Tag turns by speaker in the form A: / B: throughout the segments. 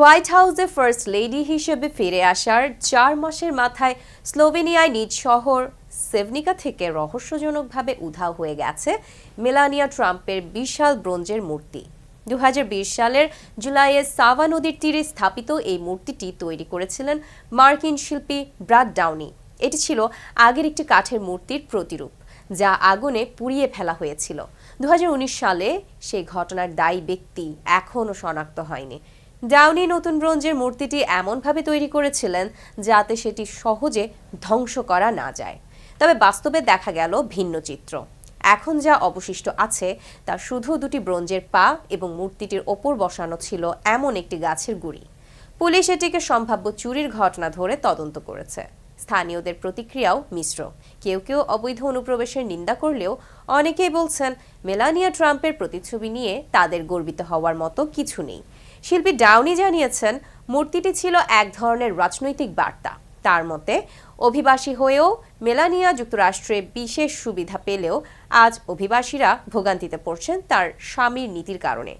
A: White হাউসে first lady হিসেবে ফিরে আসার চার মাসের মাথায় স্লোভেনিয়ায় নিজ শহর সেভনিকা থেকে রহস্যজনকভাবে উধাও হয়ে গেছে মেলানিয়া ট্রাম্পের বিশাল ব্রোঞ্জের মূর্তি। দু হাজার বিশ সালের জুলাইয়ে সাভা নদীর তীরে স্থাপিত এই মূর্তিটি তৈরি করেছিলেন মার্কিন শিল্পী ব্রাড ডাউনি। এটি ছিল আগের একটি কাঠের মূর্তির প্রতিরূপ, যা আগুনে পুড়িয়ে ফেলা হয়েছিল। দু হাজার উনিশ সালে সেই ঘটনার দায়ী ব্যক্তি এখনও শনাক্ত হয়নি। ডাউনি নতুন ব্রোঞ্জের মূর্তিটি এমনভাবে তৈরি করেছিলেন যাতে সেটি সহজে ধ্বংস করা না যায়। তবে বাস্তবে দেখা গেল ভিন্ন চিত্র। এখন যা অবশিষ্ট আছে, তা শুধু দুটি ব্রোঞ্জের পা এবং মূর্তিটির ওপর বসানো ছিল এমন একটি গাছের গুড়ি। পুলিশ এটিকে সম্ভাব্য চুরির ঘটনা ধরে তদন্ত করেছে। স্থানীয়দের প্রতিক্রিয়াও মিশ্র। কেউ কেউ অবৈধ অনুপ্রবেশের নিন্দা করলেও অনেকেই বলছেন, মেলানিয়া ট্রাম্পের প্রতিচ্ছবি নিয়ে তাদের গর্বিত হওয়ার মতো কিছু নেই। শিল্পী ডাউনি জানিয়েছেন, মূর্তিটি ছিল এক ধরনের রাজনৈতিক বার্তা। তার মতে, অভিবাসী হয়েও মেলানিয়া যুক্তরাষ্ট্রে বিশেষ সুবিধা পেলেও আজ অভিবাসীরা ভোগান্তিতে পড়ছেন তার স্বামীর নীতির কারণে।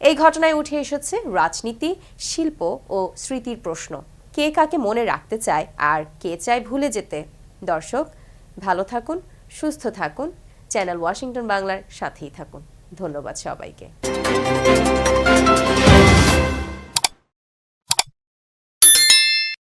A: এই ঘটনায় উঠে এসেছে রাজনীতি, শিল্প ও স্মৃতির প্রশ্ন। কে কাকে মনে রাখতে চায় আর কে চায় ভুলে যেতে। দর্শক, ভালো থাকুন, সুস্থ থাকুন। চ্যানেল ওয়াশিংটন বাংলার সাথেই থাকুন। ধন্যবাদ সবাইকে।